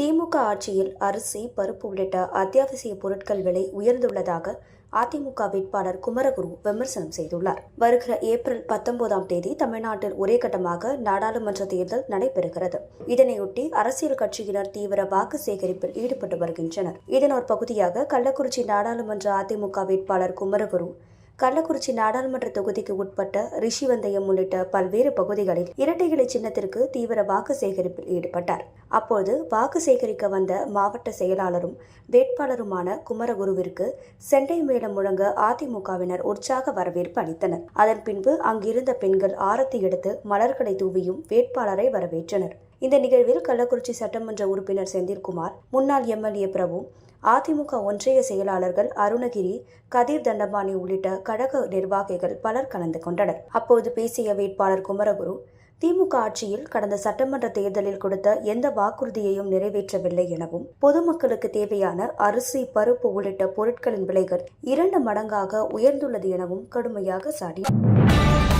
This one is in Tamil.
திமுக ஆட்சியில் அரிசி பருப்பு உள்ளிட்ட அத்தியாவசிய பொருட்கள் விலை உயர்ந்துள்ளதாக அதிமுக வேட்பாளர் குமரகுரு விமர்சனம் செய்துள்ளார். வருகிற ஏப்ரல் பத்தொன்பதாம் தேதி தமிழ்நாட்டில் ஒரே கட்டமாக நாடாளுமன்ற தேர்தல் நடைபெறுகிறது. இதனையொட்டி அரசியல் கட்சியினர் தீவிர வாக்கு சேகரிப்பில் ஈடுபட்டு வருகின்றனர். இதன் ஒரு பகுதியாக கள்ளக்குறிச்சி நாடாளுமன்ற அதிமுக வேட்பாளர் குமரகுரு கள்ளக்குறிச்சி நாடாளுமன்ற தொகுதிக்கு உட்பட்ட ரிஷிவந்தயம் உள்ளிட்ட பல்வேறு பகுதிகளில் இரட்டை இலை சின்னத்திற்கு தீவிர வாக்கு சேகரிப்பில் ஈடுபட்டார். அப்போது வாக்கு சேகரிக்க வந்த மாவட்ட செயலாளரும் வேட்பாளருமான குமரகுருவிற்கு செண்டை மேளம் முழங்க அதிமுகவினர் உற்சாக வரவேற்பு அளித்தனர். அதன் பின்பு அங்கிருந்த பெண்கள் ஆரத்தி எடுத்து மலர்களை தூவியும் வேட்பாளரை வரவேற்றனர். இந்த நிகழ்வில் கள்ளக்குறிச்சி சட்டமன்ற உறுப்பினர் செந்தில்குமார் முன்னாள் எம்எல்ஏ பிரபு அதிமுக ஒன்றிய செயலாளர்கள் அருணகிரி கதிர் தண்டபாணி உள்ளிட்ட கழக நிர்வாகிகள் பலர் கலந்து கொண்டனர். அப்போது பேசிய வேட்பாளர் குமரகுரு திமுக ஆட்சியில் கடந்த சட்டமன்ற தேர்தலில் கொடுத்த எந்த வாக்குறுதியையும் நிறைவேற்றவில்லை எனவும் பொதுமக்களுக்கு தேவையான அரிசி பருப்பு உள்ளிட்ட பொருட்களின் விலைகள் இரண்டு மடங்காக உயர்ந்துள்ளது எனவும் கடுமையாக சாடினார்